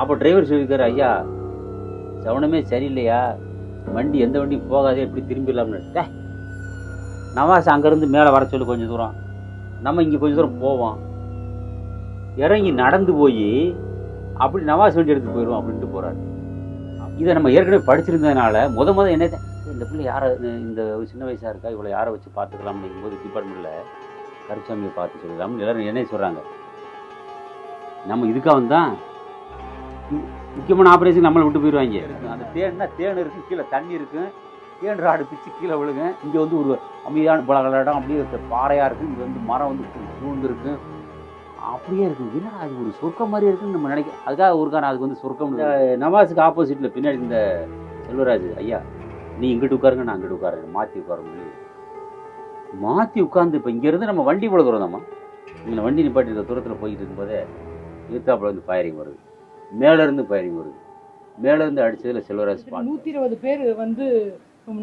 அப்போ டிரைவர் சொல்லியிருக்காரு ஐயா சவனமே சரியில்லையா? வண்டி எந்த வண்டியும் போகாதே எப்படி திரும்பிடலாம்னு. நவாஸ் அங்கேருந்து மேலே வர சொல்லு கொஞ்சம் தூரம். நம்ம இங்கே கொஞ்சம் தூரம் போவோம். இறங்கி நடந்து போய் அப்படி நவாஸ் வண்டி எடுத்து போயிடுவோம் அப்படின்ட்டு போகிறாரு இதை நம்ம ஏற்கனவே படிச்சிருந்ததுனால முத முத என்ன இந்த பிள்ளை யாரை இந்த சின்ன வயசாக இருக்கா? இவ்வளோ யாரை வச்சு பார்த்துக்கலாம் அப்படிங்கும்போது டிபார்ட்மெண்ட்டில் கருச்சாமியை பார்த்து சொல்லலாம்னு எல்லாரும் என்ன சொல்கிறாங்க நம்ம இதுக்காக தான் முக்கியமான ஆப்ரேஷன் நம்மளை விட்டு போயிடுவாங்க. அந்த தேன்னா தேன் இருக்கு கீழே தண்ணி இருக்கு. தேன் ராடு பிச்சு கீழே விழுங்க இங்கே வந்து ஒரு அமைதியான பல இடம். அப்படியே பாறையாக இருக்குது இங்கே வந்து மரம் வந்து சூழ்ந்து இருக்கு. அப்படியே இருக்கு. என்னடா அது ஒரு சொர்க்கம் மாதிரி இருக்குன்னு நம்ம நினைக்க அதுக்காக ஒருக்கான அதுக்கு வந்து சொர்க்கம் நவாஸுக்கு ஆப்போசிட்டில் பின்னாடி இந்த செல்வராஜ் ஐயா நீ இங்கிட்டு உட்காருங்க நான் அங்கிட்டு உட்காருங்க. மாற்றி உட்காருங்க. மாற்றி உட்காந்து இப்போ இங்கேருந்து நம்ம வண்டி தூரம் தாம்மா. இங்கே வண்டி நிப்பாட்டி இருக்க தூரத்தில் போயிட்டு இருக்கும்போதே ஈர்த்தாப்புல வந்து ஃபயரிங் வருது. மேலேருந்து ஃபயரிங் வருது மேலேருந்து அடிச்சதில் செல்வராஜ் நூத்தி இருபது பேர் வந்து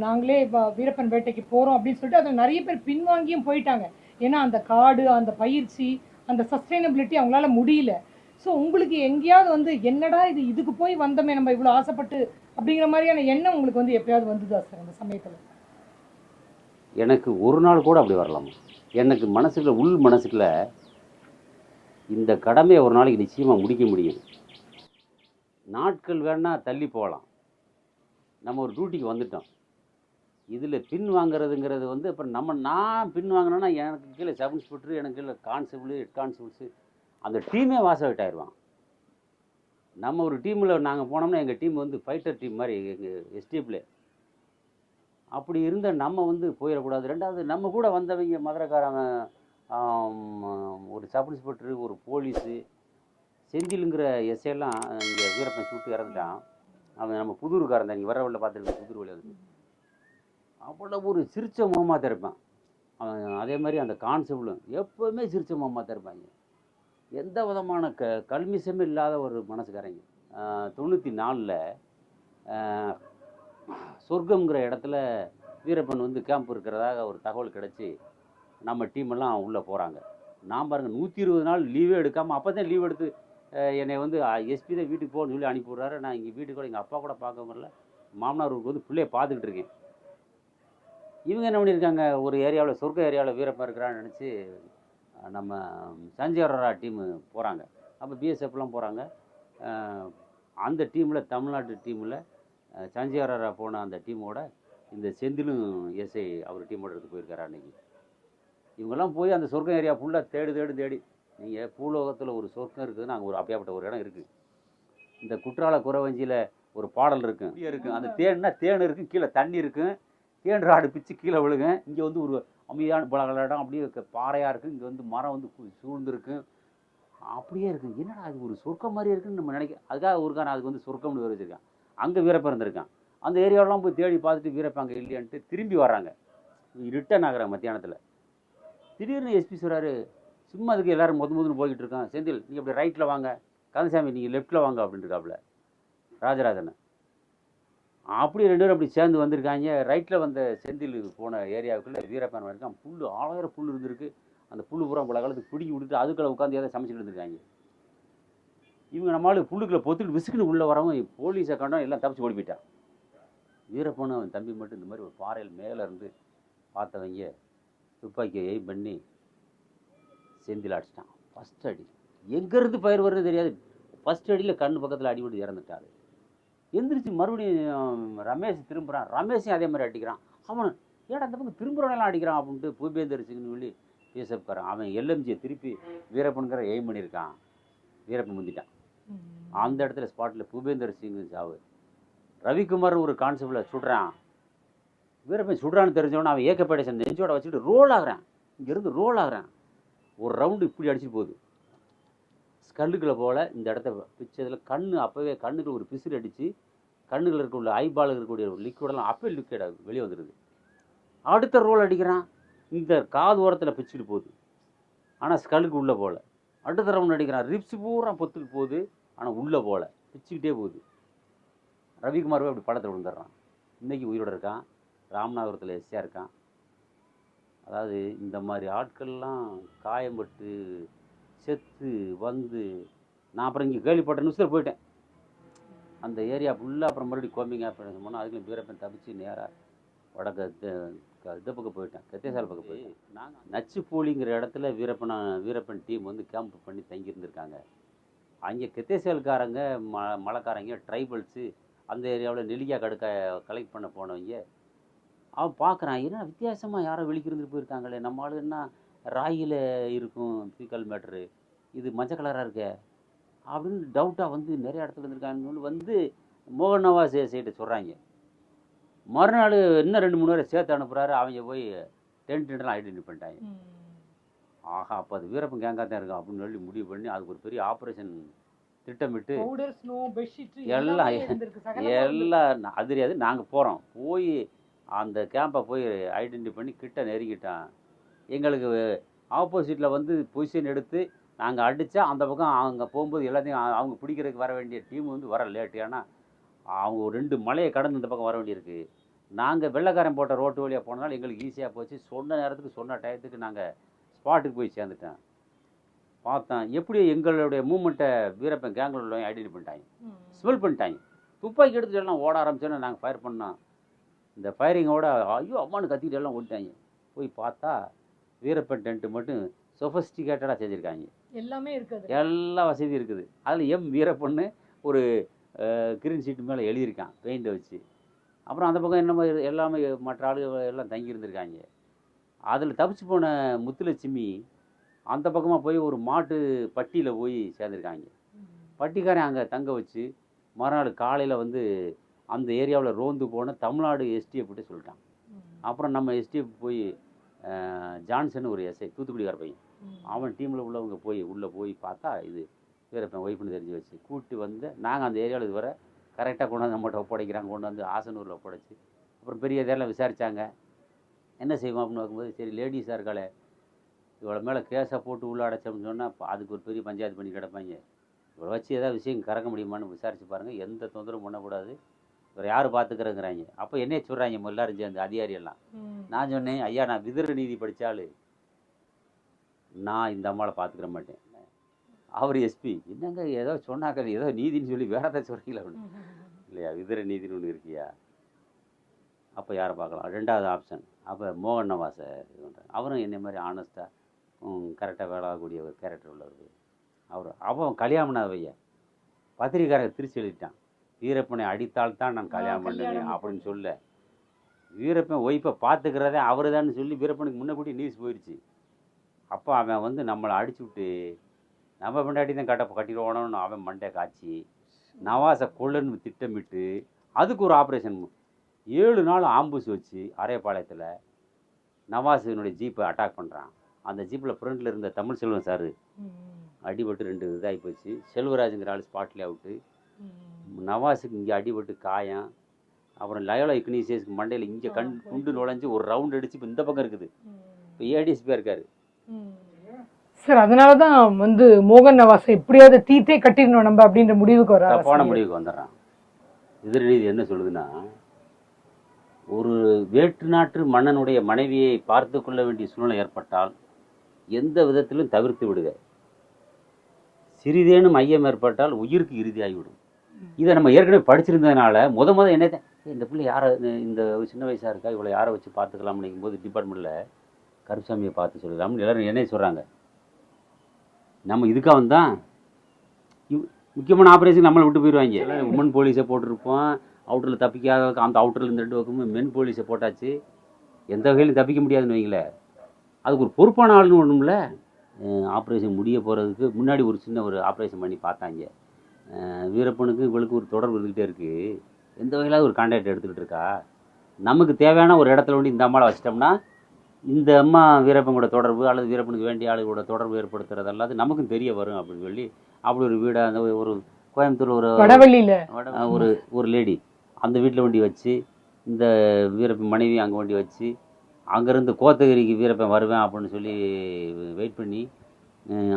நாங்களே வீரப்பன் வேட்டைக்கு போறோம் அப்படின்னு சொல்லிட்டு அதை நிறைய பேர் பின்வாங்கியும் போயிட்டாங்க. ஏன்னா அந்த காடு அந்த பயிற்சி அந்த சஸ்டைனபிலிட்டி அவங்களால முடியல. ஸோ உங்களுக்கு எங்கேயாவது வந்து என்னடா இது இதுக்கு போய் வந்தோமே நம்ம இவ்வளோ ஆசைப்பட்டு அப்படிங்கிற மாதிரியான எண்ணம் உங்களுக்கு வந்து எப்பயாவது வந்துதா சார் அந்த சமயத்தில்? எனக்கு ஒரு நாள் கூட அப்படி வரலாமா. எனக்கு மனசுக்குள்ள உள் மனசுக்குள்ள இந்த கடமையை ஒரு நாளைக்கு நிச்சயமாக முடிக்க முடியும். நாட்கள் வேணால் தள்ளி போகலாம். நம்ம ஒரு டியூட்டிக்கு வந்துட்டோம். இதில் பின் வாங்குறதுங்கிறது வந்து இப்போ நம்ம நான் பின் வாங்கினேன்னா எனக்கு கீழே சப் இன்ஸ்பெக்டர் எனக்கு கீழே கான்ஸ்டபிள் ஹெட் கான்ஸ்டபிள்ஸு அந்த டீமே வாச அவுட் ஆயிடுவான் நம்ம ஒரு டீமில் நாங்கள் போனோம்னா எங்கள் டீம் வந்து ஃபைட்டர் டீம் மாதிரி எங்கள் எஸ்டிஎஃப்ல அப்படி இருந்த நம்ம வந்து போயிடக்கூடாது. ரெண்டாவது நம்ம கூட வந்தவங்க மதுரைக்காரவன் ஒரு சப் இன்ஸ்பெக்டரு ஒரு போலீஸு செந்திலுங்கிற எஸ்ஐலாம் இங்கே வீரப்பன் சுட்டு இறந்துட்டான். அவன் நம்ம புதூருக்காரன் தான். இங்கே வர வழியில் பார்த்துருக்கேன் புதூர் வழியில் அவ்வளோ ஒரு சிரிச்ச முகமாக தான் இருப்பான். அவன் அதே மாதிரி அந்த கான்செப்டும் எப்போவுமே சிரிச்ச முகமாக தான் இருப்பாங்க எந்த விதமான க கல்மிஷமே இல்லாத ஒரு மனசுக்காரங்க தொண்ணூற்றி நாலில் சொர்க்கம்ங்கிற இடத்துல வீரப்பன் வந்து கேம்ப் இருக்கிறதாக ஒரு தகவல் கிடச்சி நம்ம டீமெல்லாம் உள்ளே போகிறாங்க நான் பாருங்கள் நூற்றி இருபது நாள் லீவே எடுக்காமல் அப்போ தான் லீவ் எடுத்து என்னை வந்து எஸ்பி தான் வீட்டுக்கு போகணும்னு சொல்லி அனுப்பி விட்றாரு நான் இங்கே வீட்டுக்கு கூட எங்கள் அப்பா கூட பார்க்க முடியல மாமனார் ஊருக்கு வந்து பிள்ளைய பார்த்துக்கிட்டு இருக்கேன். இவங்க என்ன பண்ணியிருக்காங்க? ஒரு ஏரியாவில் சொர்க்க ஏரியாவில் வீரப்பா இருக்கிறான்னு நினச்சி நம்ம சஞ்சயரா டீமு போகிறாங்க அப்போ பிஎஸ்எஃப்லாம் போகிறாங்க அந்த டீமில் தமிழ்நாட்டு டீமில் சஞ்சயரா போன அந்த டீமோட இந்த செந்திலும் எஸ்ஐ அவர் டீமோட எடுத்து போயிருக்காரு அன்றைக்கி இவங்கெல்லாம் போய் அந்த சொர்க்கம் ஏரியா ஃபுல்லாக தேடு தேடு தேடி நீங்கள் பூலோகத்தில் ஒரு சொர்க்கம் இருக்குதுன்னு அங்கே ஒரு அப்படியாப்பட்ட ஒரு இடம் இருக்குது இந்த குற்றால குறவஞ்சியில் ஒரு பாடல் இருக்கும் இருக்கும் அந்த தேன்னா தேன் இருக்கும் கீழே தண்ணி இருக்கும் தேன் ராடு பிச்சு கீழே விழுங்க இங்கே வந்து ஒரு அமைதியான பல இடம். அப்படியே இருக்க பாறையாக இருக்குது இங்கே வந்து மரம் வந்து கு- சூழ்ந்திருக்கு. அப்படியே இருக்குது என்னடா அது ஒரு சொர்க்கம் மாதிரி இருக்குன்னு நம்ம நினைக்க அதுக்காக ஒருக்கான அதுக்கு வந்து சொர்க்கம்னு பேர் வச்சிருக்கான். அங்கே வீரப்பன் இருந்திருக்கான் அந்த ஏரியாவெல்லாம் போய் தேடி பார்த்துட்டு வீரப்பன் அங்கே இல்லையான்ட்டு திரும்பி வர்றாங்க. ரிட்டர்ன் ஆகுறாங்க மத்தியானத்தில். திடீர்னு எஸ்பி சொல்கிறாரு சும்மா அதுக்கு எல்லோரும் முத முதன்னு போய்கிட்டு இருக்கான்? செந்தில் நீங்கள் அப்படி ரைட்டில் வாங்க. கந்தசாமி நீங்கள் லெஃப்ட்டில் வாங்க அப்படின்ட்டுருக்காப்புல ராஜராஜனை. அப்படி ரெண்டு பேரும் அப்படி சேர்ந்து வந்திருக்காங்க. ரைட்டில் வந்த செந்தில் போன ஏரியாவுக்குள்ளே வீரப்பன் வரைக்கும் புல் ஆயிரம் புல் இருந்திருக்கு. அந்த புல் பூரா பல காலத்துக்கு பிடிக்கி விட்டுட்டு அதுக்குள்ள உட்காந்து ஏதாவது சமைச்சிட்டு இருந்திருக்காங்க. இவங்க நம்மளால புல்லுக்குள்ளே பொத்துட்டு விசுக்குன்னு உள்ளே வரவங்க போலீஸை கண்டோம் எல்லாம் தப்பிச்சு ஓடி போயிட்டான். வீரப்பனும் அவன் தம்பி மட்டும் இந்த மாதிரி ஒரு பாறையில் மேலே இருந்து பார்த்தவங்க துப்பாக்கியை எய்ம் பண்ணி செந்தில் அடிச்சிட்டான். ஃபஸ்ட் அடி. எங்கேருந்து பயிர் வருதுன்னு தெரியாது. ஃபஸ்ட் அடியில் கண்ணு பக்கத்தில் அடிபட்டு இறந்துட்டாரு. எந்திரிச்சு மறுபடியும் ரமேஷ் திரும்புகிறான் ரமேஷையும் அதே மாதிரி அடிக்கிறான். அவன் ஏடா அந்த பக்கம் திரும்புறவனெல்லாம் அடிக்கிறான் அப்படின்ட்டு பூபேந்தர் சிங்னு சொல்லி பிஎஸ்எஃப்காரன் அவன் எல்எம்ஜியை திருப்பி வீரப்பனுங்கிற எய்ம் பண்ணியிருக்கான். வீரப்பன் முந்திட்டான். அந்த இடத்துல ஸ்பாட்டில் பூபேந்தர் சிங் சாவு. ரவிக்குமார் ஒரு கான்செப்டில் சுடுறான். வீரப்பன் சுடுறான்னு தெரிஞ்சவொடனே அவன் ஏக்கப்பேட்டை சேர்ந்த நெஞ்சோட வச்சுட்டு ரோல் ஆகுறான். இங்கேருந்து ரோல் ஆகுறான். ஒரு ரவுண்டு இப்படி அடிச்சுட்டு போகுது. ஸ்கல்லுக்களை போல இந்த இடத்த பிச்சதில் கண் அப்போவே கண்ணுக்குள்ள ஒரு பிசிறு அடித்து கண்ணுக்குள்ள இருக்கக்கூடிய ஐபால் இருக்கக்கூடிய ஒரு லிக்விடெல்லாம் அப்போ லிக்விட் வெளியே வந்துடுது அடுத்த ரோல் அடிக்கிறான். இந்த காது ஓரத்தில் பிச்சுட்டு போகுது. ஆனால் ஸ்கல்லுக்கு உள்ளே போகல அடுத்த ரவுண்ட் அடிக்கிறான். ரிப்ஸ் பூரா பொத்துட்டு போகுது. ஆனால் உள்ளே போகல பிச்சுக்கிட்டே போகுது. ரவிக்குமார் அப்படி படத்தில் விழுந்துடுறான். இன்றைக்கி உயிரோட இருக்கான். ராமநாதபுரத்தில் எஸ்சியாக இருக்கான். அதாவது இந்த மாதிரி ஆட்கள்லாம் காயம்பட்டு செத்து வந்து நான் அப்புறம் இங்கே கேள்விப்பட்ட நியூஸில் போயிட்டேன். அந்த ஏரியா ஃபுல்லாக அப்புறம் மறுபடியும் கோமிங் ஆப்பரேஷன் போனால் அதுக்குள்ள வீரப்பன் தப்பிச்சு நேராக வடக்க த- க- இந்த பக்கம் போயிட்டேன். கத்தியசாலை பக்கம் போயிட்டேன். நாங்கள் நச்சுப்பூலிங்கிற இடத்துல வீரப்பன் வீரப்பன் டீம் வந்து கேம்ப் பண்ணி தங்கி இருந்திருக்காங்க அங்கே கெத்தேசேல்காரங்க ம மலைக்காரங்க ட்ரைபல்ஸு அந்த ஏரியாவில் நெல்லிக்காய் கடுக்க கலெக்ட் பண்ண போனவங்க அவன் பார்க்குறான் என்ன வித்தியாசமாக யாரோ வெளிக்கிருந்து போயிருக்காங்களே நம்ம ஆளு என்ன ராகியில் இருக்கும் பீக்கல் மேட்ரு இது மஞ்சள் கலராக இருக்கே. அப்படின்னு டவுட்டாக வந்து நிறைய இடத்துல இருந்திருக்காங்கன்னு வந்து மோகன் நவாஸ் சைட்டை சொல்கிறாங்க மறுநாள் இன்னும் ரெண்டு மூணு பேரை சேர்த்து அனுப்புகிறாரு அவங்க போய் டென்ட்லாம் ஐடென்டி பண்ணிட்டாங்க. ஆஹா அப்போ அது வீரப்பன் கேங்காக தான் இருக்கும் அப்படின்னு சொல்லி முடிவு பண்ணி அதுக்கு ஒரு பெரிய ஆப்ரேஷன் திட்டமிட்டு எல்லாம். எல்லாம் நா- அது தெரியாது நாங்கள் போகிறோம் போய் அந்த கேம்பை போய் ஐடென்டி பண்ணி கிட்ட நெருங்கிட்டான். எங்களுக்கு ஆப்போசிட்டில் வந்து பொசிஷன் எடுத்து நாங்கள் அடித்தா அந்த பக்கம் அவங்க போகும்போது எல்லாத்தையும் அவங்க பிடிக்கிறதுக்கு வர வேண்டிய டீம் வந்து வர லேட் ஏன்னா அவங்க ஒரு ரெண்டு மலையை கடந்து இந்த பக்கம் வர வேண்டியிருக்கு. நாங்கள் வெள்ளைக்காரன் போட்ட ரோட்டு வழியாக போனதால் எங்களுக்கு ஈஸியாக போச்சு. சொன்ன நேரத்துக்கு சொன்ன டயத்துக்கு நாங்கள் ஸ்பாட்டுக்கு போய் சேர்ந்துட்டேன் பார்த்தேன் எப்படி எங்களுடைய மூமெண்ட்டை வீரப்பன் கேங்கில் உள்ளவங்க ஐடென்டி பண்ணிட்டாங்க. ஸ்மெல் பண்ணிட்டாங்க துப்பாக்கி எடுத்துட்டு எல்லாம் ஓட ஆரம்பிச்சோன்னே நாங்கள் ஃபயர் பண்ணோம். இந்த ஃபயரிங்கோட ஐயோ அம்மானு கத்திட்டு எல்லாம் ஓடிட்டாங்க போய் பார்த்தா வீரப்பன் டென்ட்டு மட்டும் சொஃபஸ்டிகேட்டடாக செஞ்சுருக்காங்க எல்லாமே இருக்குது. எல்லா வசதியும் இருக்குது. அதில் எம் வீரப்பன்னு ஒரு கிரீன் ஷீட் மேலே எழுதியிருக்கான் பெயிண்டை வச்சு. அப்புறம் அந்த பக்கம் என்னமோ இரு- எல்லாமே மற்ற ஆளுகள் எல்லாம் தங்கி இருந்திருக்காங்க அதில் தப்பிச்சு போன முத்துலட்சுமி அந்த பக்கமாக போய் ஒரு மாட்டு பட்டியில் போய் சேர்ந்துருக்காங்க பட்டிக்காரன் அங்கே தங்க வச்சு மறுநாள் காலையில் வந்து அந்த ஏரியாவில் ரோந்து போன தமிழ்நாடு எஸ்டிஎஃப் கிட்ட சொல்லிட்டான் அப்புறம் நம்ம எஸ்டிஎஃப் போய் ஜான்சன் ஒரு எஸ்ஐ தூத்துக்குடிக்கார பையன். அவன் டீமில் உள்ளவங்க போய் உள்ளே போய் பார்த்தா இது வீரப்பன் ஒய்ஃப்னு தெரிஞ்சு வச்சு கூட்டி வந்து நாங்கள் அந்த ஏரியாவில் இதுவரை கரெக்டாக கொண்டு வந்து நம்மகிட்ட ஒப்படைக்கிறாங்க கொண்டு வந்து ஆசனூரில் ஒப்படைச்சி. அப்புறம் பெரிய இதெல்லாம் விசாரித்தாங்க என்ன செய்வோம் அப்படின்னு பார்க்கும்போது சரி லேடிஸாக இருக்காளே இவ்வளோ மேலே கேஸை போட்டு உள்ள அடைச்சோம்னு சொன்னால் அதுக்கு ஒரு பெரிய பஞ்சாயத்து பண்ணி கிடப்பாங்க. இவ்வளோ வச்சு ஏதாவது விஷயம் கறக்க முடியுமான்னு விசாரிச்சு பாருங்கள் எந்த தொந்தரவும் பண்ணக்கூடாது. இவர் யார் பார்த்துக்கிறேங்கிறாங்க அப்போ என்னைய சொல்கிறாங்க எல்லாரும் சேர்ந்து அதிகாரி எல்லாம் நான் சொன்னேன் ஐயா நான் விதிர நீதி படித்தாள் நான் இந்த அம்மாவை பார்த்துக்கிற மாட்டேன். அவர் எஸ்பி என்னங்க ஏதோ சொன்னாக்க ஏதோ நீதின்னு சொல்லி வேற ஏதாவது சொல்கிறீங்களா இல்லையா விதிர நீதின்னு ஒன்று இருக்கியா? அப்போ யாரை பார்க்கலாம் ரெண்டாவது ஆப்ஷன். அப்போ மோகன் நவாஸை இது பண்ணுறாங்க அவரும் என்னை மாதிரி ஆனஸ்ட்டாக கரெக்டாக வேலாகக்கூடிய ஒரு கேரக்டர் உள்ளவர். அவர் அவன் கல்யாணம் வைய பத்திரிக்காரங்க திருச்சி எழுதிட்டான். வீரப்பனை அடித்தால் தான் நான் கல்யாணம் பண்ணுவேன் அப்படின்னு சொல்ல. வீரப்பன் ஒய்ஃபை பார்த்துக்கிறதே அவர் தான் சொல்லி வீரப்பனுக்கு முன்னக்கூட்டி நியூஸ் போயிடுச்சு அப்போ அவன் வந்து நம்மளை அடிச்சு விட்டு நம்ம பொண்டாட்டி தான் கட்ட கட்டிடுவோன்னு அவன் மண்டை காய்ச்சி நவாஸை கொல்லன்னு திட்டமிட்டு அதுக்கு ஒரு ஆப்ரேஷன் ஏழு நாள் ஆம்புஸ் வச்சு அரையபாளையத்தில் நவாஸினுடைய ஜீப்பை அட்டாக் பண்ணுறான் அந்த ஜீப்பில் ஃப்ரண்ட்டில் இருந்த தமிழ் செல்வன் சார் அடிபட்டு ரெண்டு இதாகி போச்சு. செல்வராஜுங்கிற ஆள் ஸ்பாட்லேயே அவுட்டு நவாஸுக்கு இங்கே அடிபட்டு காயம். அப்புறம் லயோலா இக்னீசியஸ்க்கு மண்டையில் இங்கே கண் குண்டு நுழைஞ்சு ஒரு ரவுண்ட் அடிச்சு இப்போ இந்த பக்கம் இருக்குது. இப்போ ஏடிஎஸ்பியாக இருக்காரு. சார் அதனால தான் வந்து மோகன் நவாஸை எப்படியாவது தீத்தே கட்டிடணும் நம்ம அப்படின்ற முடிவுக்கு வர தப்பான முடிவுக்கு வந்துடுறான். எதிர்நீதி என்ன சொல்லுதுன்னா ஒரு வேற்று நாட்டு மன்னனுடைய மனைவியை பார்த்து கொள்ள வேண்டிய சூழ்நிலை ஏற்பட்டால் எந்த விதத்திலும் தவிர்த்து விடுக. சிறிதேனும் ஐயம் ஏற்பட்டால் உயிருக்கு இறுதியாகிவிடும். இதை நம்ம ஏற்கனவே படிச்சிருந்ததுனால முத முத என்ன இந்த பிள்ளை யாரை இந்த சின்ன வயசாக இருக்கா? இவ்வளோ யாரை வச்சு பார்த்துக்கலாம் அப்படிங்கும்போது டிபார்ட்மெண்ட்டில் கருப்சாமியை பார்த்து சொல்லலாம்னு எல்லாரும் என்ன சொல்கிறாங்க நம்ம இதுக்காக இவ் முக்கியமான ஆப்ரேஷன் நம்மளை விட்டு போயிடுவாங்க. உமன் போலீஸை போட்டிருப்போம். அவுட்டரில் தப்பிக்காத அந்த அவுட்டரில் இந்த ரெண்டு பக்கமும் மென் போலீஸை போட்டாச்சு. எந்த வகையிலும் தப்பிக்க முடியாதுன்னு வைங்களேன் அதுக்கு ஒரு பொறுப்பான ஆளுன்னு ஒன்றும்ல ஆப்ரேஷன் முடிய போகிறதுக்கு முன்னாடி ஒரு சின்ன ஒரு ஆப்ரேஷன் பண்ணி பார்த்தாங்க. வீரப்பனுக்கு இவளுக்கு ஒரு தொடர்பு இருந்துகிட்டே இருக்குது எந்த வகையிலாவது ஒரு கான்டாக்ட் எடுத்துக்கிட்டு இருக்கா? நமக்கு தேவையான ஒரு இடத்துல வந்து இந்த அம்மாவை வச்சிட்டோம்னா இந்த அம்மா வீரப்பன் கூட தொடர்பு அல்லது வீரப்பனுக்கு வேண்டிய ஆளுகளோட தொடர்பு ஏற்படுத்துறது அல்லாது நமக்கும் தெரிய வரும் அப்படின்னு சொல்லி அப்படி ஒரு வீடை அந்த ஒரு கோயம்புத்தூர் ஒரு ஒரு ஒரு லேடி அந்த வீட்டில் வண்டி வச்சு இந்த வீரப்பன் மனைவி அங்கே வண்டி வச்சு அங்கேருந்து கோத்தகிரிக்கு வீரப்பன் வருவேன் அப்படின்னு சொல்லி வெயிட் பண்ணி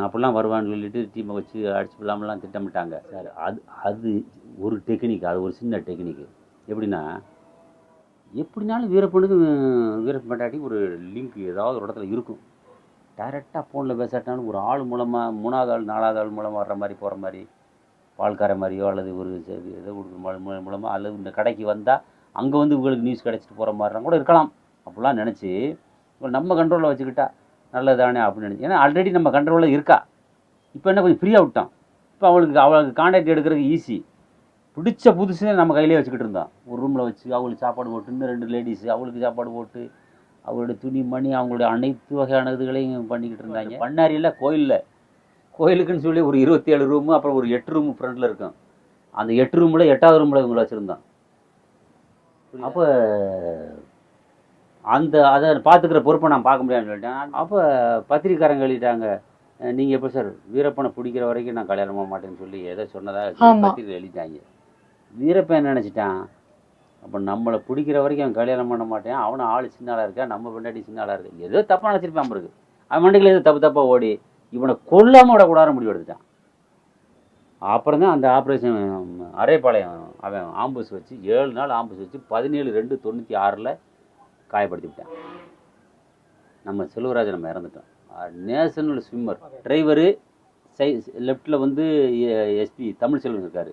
அப்படிலாம் வருவான்னு சொல்லிட்டு டீமை வச்சு அடிச்சு விடலாமெல்லாம் திட்டமிட்டாங்க. சார் அது அது ஒரு டெக்னிக் அது ஒரு சின்ன டெக்னிக்கு எப்படின்னா எப்படினாலும் வீரப்பனுக்கு வீரப்பண்டாட்டி ஒரு லிங்க் ஏதாவது ஒரு இடத்துல இருக்கும். டைரெக்டாக ஃபோனில் பேசாட்டாலும் ஒரு ஆள் மூலமாக மூணாவது ஆள் நாலாவது ஆள் மூலமாக வர்ற மாதிரி போகிற மாதிரி பால்கார மாதிரியோ அல்லது ஒரு ஏதோ ஒரு மூலமாக அல்லது இந்த கடைக்கு வந்தால் அங்கே வந்து உங்களுக்கு நியூஸ் கிடச்சிட்டு போகிற மாதிரிலாம் கூட இருக்கலாம். அப்படிலாம் நினச்சி நம்ம கண்ட்ரோலில் வச்சுக்கிட்டா நல்லதானே அப்படின்னு நினச்சி ஏன்னா ஆல்ரெடி நம்ம கண்ட்ரோலில் இருக்கா? இப்போ என்ன கொஞ்சம் ஃப்ரீயாக விட்டோம் இப்போ அவளுக்கு அவளுக்கு கான்டாக்ட் எடுக்கிறதுக்கு ஈஸி பிடிச்ச புதுசு நம்ம கையிலே வச்சுக்கிட்டு இருந்தோம் ஒரு ரூமில் வச்சு அவளுக்கு சாப்பாடு போட்டு இன்னும் ரெண்டு லேடிஸு அவளுக்கு சாப்பாடு போட்டு அவளுடைய துணி மணி அவங்களுடைய அனைத்து வகையான இதுகளையும் பண்ணிக்கிட்டு இருந்தாங்க. பண்ணாரியில் கோயிலில். கோயிலுக்குன்னு சொல்லி ஒரு இருபத்தி ஏழு ரூமு அப்புறம் ஒரு எட்டு ரூமு ஃப்ரண்டில் இருக்கும். அந்த எட்டு ரூமில் எட்டாவது ரூமில் இவங்களை வச்சுருந்தோம் அப்போ அந்த அதை பார்த்துக்கிற பொறுப்பை நான் பார்க்க முடியாதுன்னு சொல்லிட்டேன். அப்போ பத்திரிக்காரங்க எழுதிட்டாங்க நீங்கள் எப்போ சார் வீரப்பனை பிடிக்கிற வரைக்கும் நான் கல்யாணம் பண்ண மாட்டேன்னு சொல்லி ஏதோ சொன்னதாக. பத்திரிக்கை எழுதிட்டாங்க. வீரப்பன் நினச்சிட்டான்? அப்போ நம்மளை பிடிக்கிற வரைக்கும் அவன் கல்யாணம் பண்ண மாட்டேன். அவனும் ஆள் சின்ன ஆளாக இருக்கா? நம்ம பின்னாடி சின்ன ஆளாக இருக்கு? ஏதோ தப்பாக நினச்சிருப்பான் இருக்கு. அவன் மண்டையில் ஏதோ தப்பு தப்பாக ஓடி இவனை கொல்லாமல் விடக்கூடாதுன்னு முடிவு எடுத்துட்டான். அப்புறம் தான் அந்த ஆப்ரேஷன் அரைப்பாளையம் அவன் ஆம்புஸ் வச்சு ஏழு நாள் ஆம்புஸ் வச்சு பதினேழு ரெண்டு தொண்ணூற்றி ஆறில் காயப்படுத்தி விட்டேன் நம்ம செல்வராஜ் நம்ம இறந்துட்டோம். நேஷனல் ஸ்விம்மர் டிரைவரு சை லெஃப்டில் வந்து எஸ்பி தமிழ் செல்வன் இருக்கார்.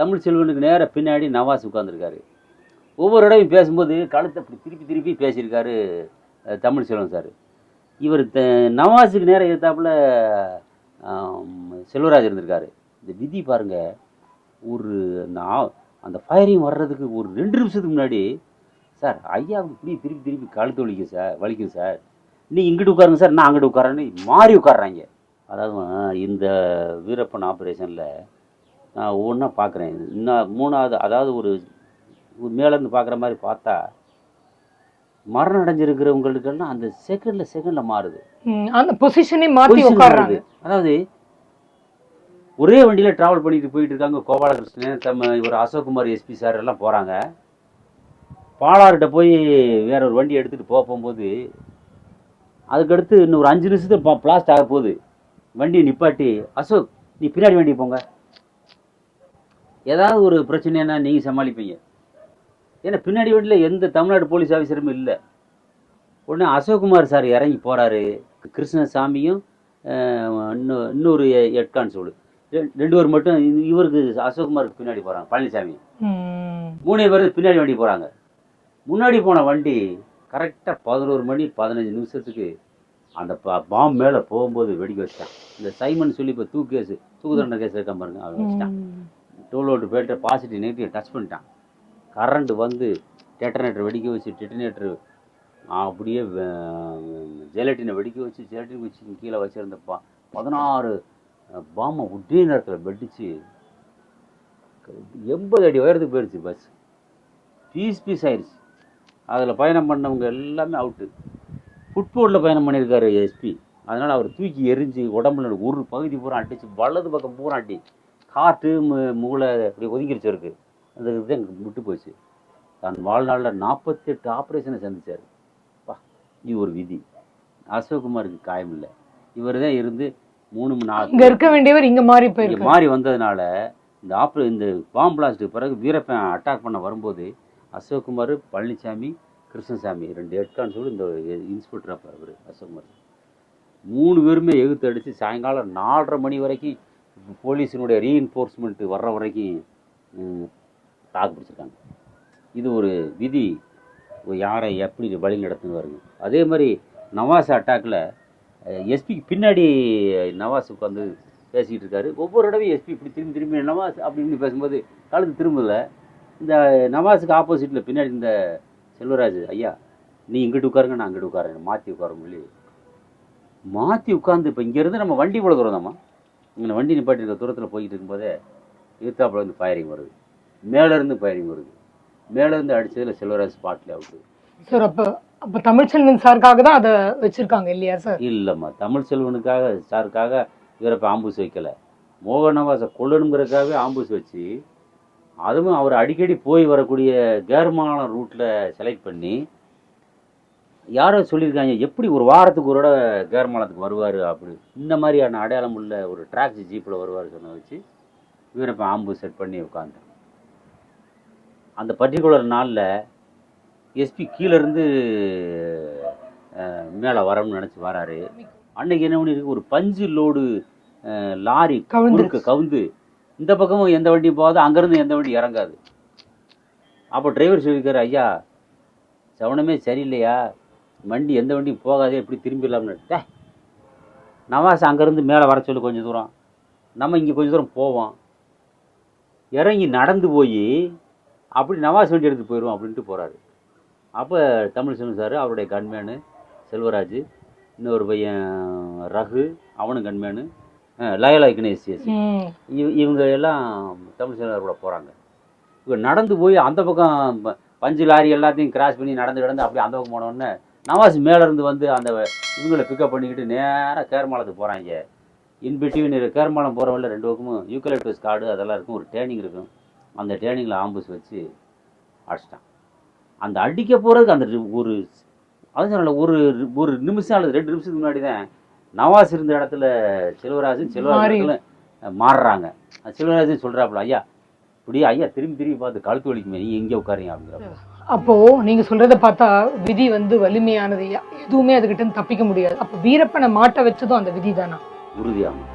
தமிழ் செல்வனுக்கு நேராக பின்னாடி நவாஸ் உட்காந்துருக்காரு ஒவ்வொரு இடையும் பேசும்போது கழுத்தை அப்படி திருப்பி திருப்பி பேசியிருக்காரு தமிழ் செல்வன் சார். இவர் த நவாஸுக்கு நேரம் எடுத்தாப்புல செல்வராஜ் இருந்திருக்காரு. இந்த விதி பாருங்க ஒரு அந்த அந்த ஃபயரிங் வர்றதுக்கு ஒரு ரெண்டு நிமிஷத்துக்கு முன்னாடி சார் ஐயாவுக்கு இப்படி திருப்பி திருப்பி கழுத்து வலிக்கும் சார் வலிக்கும் சார். நீ இங்கிட்டு உட்காருங்க சார் நான் அங்கிட்டு உட்காரேன்னு மாறி உட்கார்றாங்க. அதாவது இந்த வீரப்பன் ஆப்ரேஷனில் நான் ஒவ்வொன்றா பார்க்குறேன். இன்னும் மூணாவது அதாவது ஒரு மேலேருந்து பார்க்குற மாதிரி பார்த்தா மரணம் அடைஞ்சிருக்கிறவங்களுக்கெல்லாம் அந்த செகண்டில் செகண்டில் மாறுது. அந்த பொசிஷனே Position உட்கார்றாங்க மாறுது. அதாவது ஒரே வண்டியில் ட்ராவல் பண்ணிட்டு போயிட்டு இருக்காங்க. கோபாலகிருஷ்ணன் தம்ம இவர் அசோக்குமார் எஸ்பி சார் எல்லாம் போகிறாங்க பாலார்கிட்ட போய் வேற ஒரு வண்டி எடுத்துகிட்டு போக போகும்போது அதுக்கடுத்து இன்னும் ஒரு அஞ்சு நிமிஷத்துக்கு பிளாஸ்ட் ஆக போகுது. வண்டியை நிப்பாட்டி அசோக் நீ பின்னாடி வண்டி போங்க. ஏதாவது ஒரு பிரச்சனைனா நீங்கள் சமாளிப்பீங்க. ஏன்னா பின்னாடி வண்டியில் எந்த தமிழ்நாடு போலீஸ் ஆஃபீஸருமே இல்லை. உடனே அசோக்குமார் சார் இறங்கி போகிறாரு கிருஷ்ணசாமியும் அஹ், இன்னொ- இன்னொரு ஹெட் கான்ஸ்டபிள் ரெண்டு பேர் மட்டும் இவருக்கு அசோக்குமாருக்கு பின்னாடி போகிறாங்க பழனிசாமி. மூணு பேர் பின்னாடி வண்டி போகிறாங்க முன்னாடி போன வண்டி கரெக்டாக பதினோரு மணி பதினஞ்சு நிமிஷத்துக்கு அந்த பா பாம்பு மேலே போகும்போது வெடிக்க வச்சிட்டான். இந்த சைமன் சொல்லி இப்போ தூக்கு கேஸ் தூக்கு தண்டனை கேஸ் இருக்கான் பாருங்க அவன் வச்சிட்டான். டோல் ஓட்டு போயிட்டு பாசிட்டிவ் நெகட்டிவ் டச் பண்ணிட்டான். கரண்ட் வந்து டெட்டனேட்டர் வெடிக்க வச்சு டெட்டனேட்டர் அப்படியே ஜெலட்டினை வெடிக்க வச்சு ஜெலட்டின் வச்சு கீழே வச்சிருந்த பா பதினாறு பாம்பை ஒரே நேரத்தில் வெடிச்சு எண்பது அடி உயரத்துக்கு போயிடுச்சு பஸ் பீஸ் பீஸ் ஆயிடுச்சு அதில் பயணம் பண்ணவங்க எல்லாமே அவுட்டு ஃபுட்போர்டில் பயணம் பண்ணியிருக்காரு எஸ்பி அதனால் அவர் தூக்கி எரிஞ்சு உடம்புல ஒரு பகுதி பூரா அடிச்சு வலது பக்கம் பூரா அடி. காற்று மு- மூளை இப்படி ஒதுங்கிருச்சு இருக்கு அந்த இதுதான் எனக்கு விட்டு போச்சு. தான் வாழ்நாளில் நாற்பத்தெட்டு ஆப்ரேஷனை சந்திச்சார். பா இது ஒரு விதி. அசோக்குமாருக்கு காயம் இல்லை. இவர் தான் இருந்து மூணு மணி இங்க நாள் இருக்க வேண்டியவர் இங்க மாறி போயிருக்கு மாறி வந்ததுனால இந்த ஆப்ரே இந்த பாம்பு பிளாஸ்ட்டுக்கு பிறகு வீரப்பன் அட்டாக் பண்ண வரும்போது அசோக்குமார் பழனிசாமி கிருஷ்ணசாமி ரெண்டு ஹெட்கான் சொல்லி இந்த இன்ஸ்பெக்டர் அப்போ அவர் அசோக்குமார். மூணு பேருமே எகுத்து அடித்து சாயங்காலம் நாலரை மணி வரைக்கும் போலீஸினுடைய ரீஎன்ஃபோர்ஸ்மெண்ட்டு வர்ற வரைக்கும் தாக்கு பிடிச்சிருக்காங்க. இது ஒரு விதி யாரை எப்படி வழி நடத்துன்னு வருங்க அதே மாதிரி நவாஸ் அட்டாக்கில் எஸ்பிக்கு பின்னாடி நவாஸ் உட்காந்து பேசிக்கிட்டு இருக்காரு. ஒவ்வொரு தடவையும் எஸ்பி இப்படி திரும்பி திரும்பி நவாஸ் அப்படின்னு பேசும்போது கழுத்து திரும்பல. இந்த நவாஸுக்கு ஆப்போசிட்டில் பின்னாடி இந்த செல்வராஜ் ஐயா நீ இங்கிட்டு உட்காருங்க நான் அங்கிட்டு உட்காரேன் மாற்றி உட்கார சொல்லி மாற்றி உட்காந்து இப்போ இங்கேருந்து நம்ம வண்டி தூரம் தாம்மா இங்கே வண்டி நிப்பாட்டி இருக்க தூரத்தில் போய்கிட்டு இருக்கும்போதே எதிர்த்தாப்புல இருந்து ஃபயரிங் வருது. மேலேருந்து ஃபயரிங் வருது. மேலேருந்து அடிச்சதில் செல்வராஜ் ஸ்பாட்டில் அவுட்டு சார் அப்ப அப்ப தமிழ்ச்செல்வன் சாருக்காக தான் அதை வச்சிருக்காங்க இல்லையா சார் இல்லைம்மா. தமிழ் செல்வனுக்காக சாருக்காக இவரை ஆம்பூஸ் வைக்கல. மோகனவாசை கொள்ளணுங்கிறதுக்காகவே ஆம்பூஸ் வச்சு அதுவும் அவர் அடிக்கடி போய் வரக்கூடிய கேர்மாலம் ரூட்டில் செலக்ட் பண்ணி யாரோ சொல்லியிருக்காங்க எப்படி ஒரு வாரத்துக்கு ஒரு தடவை கேர்மாலத்துக்கு வருவார்? அப்படி. இந்த மாதிரியான அடையாளம் உள்ள ஒரு ட்ராக்ஸி ஜீப்பில் வருவார் சொன்ன வச்சு இவரை இப்போ ஆம்பூஸ் செட் பண்ணி உட்காந்தேன் அந்த பர்டிகுலர் நாளில் எஸ்பி கீழேருந்து மேலே வரணும்னு நினச்சி வராரு. அன்னைக்கு என்ன பண்ணியிருக்கு ஒரு பஞ்சு லோடு லாரி கவிழ்ந்துருச்சு. குறுக்க கவுந்து இந்த பக்கமும் எந்த வண்டியும் போகாது அங்கேருந்து எந்த வண்டி இறங்காது. அப்போ டிரைவர் சொல்லியிருக்காரு ஐயா சவனமே சரியில்லையா? வண்டி எந்த வண்டியும் போகாதே எப்படி திரும்பிடலாம்னு? நவாஸ் அங்கேருந்து மேலே வர சொல்லு கொஞ்சம் தூரம். நம்ம இங்கே கொஞ்சம் தூரம் போவோம். இறங்கி நடந்து போய் அப்படி நவாஸ் வண்டி எடுத்து போயிடுவோம் அப்படின்ட்டு போகிறாரு அப்போ தமிழ் செல்வன் சார் அவருடைய கன்மேனு செல்வராஜ் இன்னொரு பையன் ரகு அவனும் கன்மேனு லயலா இக்னேசியஸ். இவங்க எல்லாம் தமிழ் செல்வன் கூட போகிறாங்க இவங்க நடந்து போய் அந்த பக்கம் பஞ்சு லாரி எல்லாத்தையும் கிராஸ் பண்ணி நடந்து கிடந்து அப்படி அந்த பக்கம் போனோடனே நவாஸ் மேலேருந்து வந்து அந்த இவங்களை பிக்கப் பண்ணிக்கிட்டு நேராக கேர்மாலத்துக்கு போகிறாங்க இன் பிட்வீன் கேர்மாலம் போகிற வழியில் ரெண்டு பக்கமும் யூக்கலிப்டஸ் காடு அதெல்லாம் இருக்கும் ஒரு டேர்னிங் இருக்கும். அந்த டேர்னிங்கில் ஆம்புஸ் வச்சு அடிச்சிட்டான். அந்த அடிக்க போகிறதுக்கு அந்த ஒரு அது சொன்னல ஒரு ஒரு நிமிஷம் அல்லது ரெண்டு நிமிஷத்துக்கு முன்னாடி தான் நவாஸ் இருந்த இடத்துல செல்வராஜன் செல்வராஜ் மாறி. இடத்துல மாறுறாங்க. செல்வராஜன் சொல்கிறாப்புல ஐயா இப்படி ஐயா திரும்பி திரும்பி பார்த்து கழுத்து வலிக்குமே நீ எங்கே உட்காரீங்க அப்படிங்கிறப்ப அப்போ நீங்க சொல்றத பார்த்தா விதி வந்து வலிமையானது எதுவுமே அதுகிட்ட தப்பிக்க முடியாது. அப்போ வீரப்பனை மாட்ட வச்சதும் அந்த விதி தானா உறுதியாகும்.